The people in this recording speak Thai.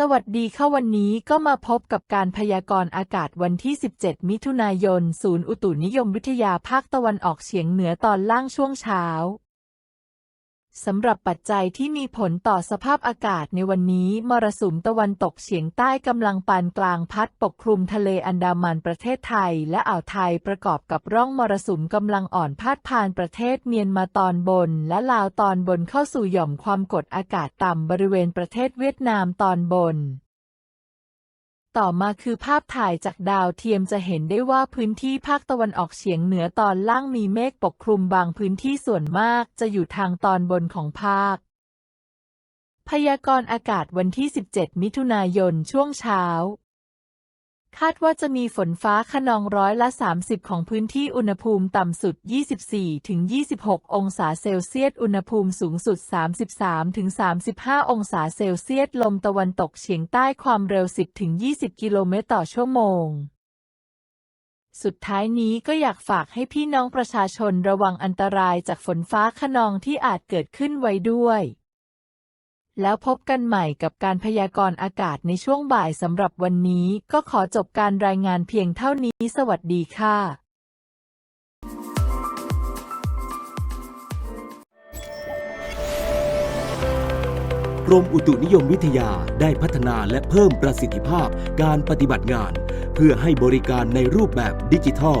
สวัสดีค่ะวันนี้ก็มาพบกับการพยากรณ์อากาศวันที่ 17 มิถุนายน ศูนย์อุตุนิยมวิทยาภาคตะวันออกเฉียงเหนือตอนล่างช่วงเช้า สำหรับปัจจัยที่มีผลต่อสภาพอากาศในวันนี้ มรสุมตะวันตกเฉียงใต้กำลังปานกลางพัดปกคลุมทะเลอันดามันประเทศไทย และอ่าวไทยประกอบกับร่องมรสุมกำลังอ่อนพาดผ่านประเทศเมียนมาตอนบน และลาวตอนบนเข้าสู่หย่อมความกดอากาศต่ำบริเวณประเทศเวียดนามตอนบน ต่อมาคือภาพถ่ายจากดาวเทียมจะเห็นได้ว่าพื้นที่ภาคตะวันออกเฉียงเหนือตอนล่างมีเมฆปกคลุมบางพื้นที่ส่วนมากจะอยู่ทางตอนบนของภาค พยากรณ์อากาศวันที่ 17 มิถุนายนช่วงเช้า คาดว่าจะมีฝนฟ้าขนองร้อยละ 30 ของพื้นที่อุณหภูมิต่ำสุด 24-26 องศาเซลเซียส อุณหภูมิสูงสุด 33-35 องศาเซลเซียส ลมตะวันตกเฉียงใต้ความเร็ว 10-20 กิโลเมตรต่อชั่วโมง สุดท้ายนี้ก็อยากฝากให้พี่น้องประชาชนระวังอันตรายจากฝนฟ้าขนองที่อาจเกิดขึ้นไว้ด้วย แล้วพบกันใหม่กับการพยากรณ์อากาศในช่วงบ่ายสำหรับวันนี้ ก็ขอจบการรายงานเพียงเท่านี้ สวัสดีค่ะกรมอุตุนิยมวิทยาได้พัฒนาและเพิ่มประสิทธิภาพการปฏิบัติงาน เพื่อให้บริการในรูปแบบดิจิทัล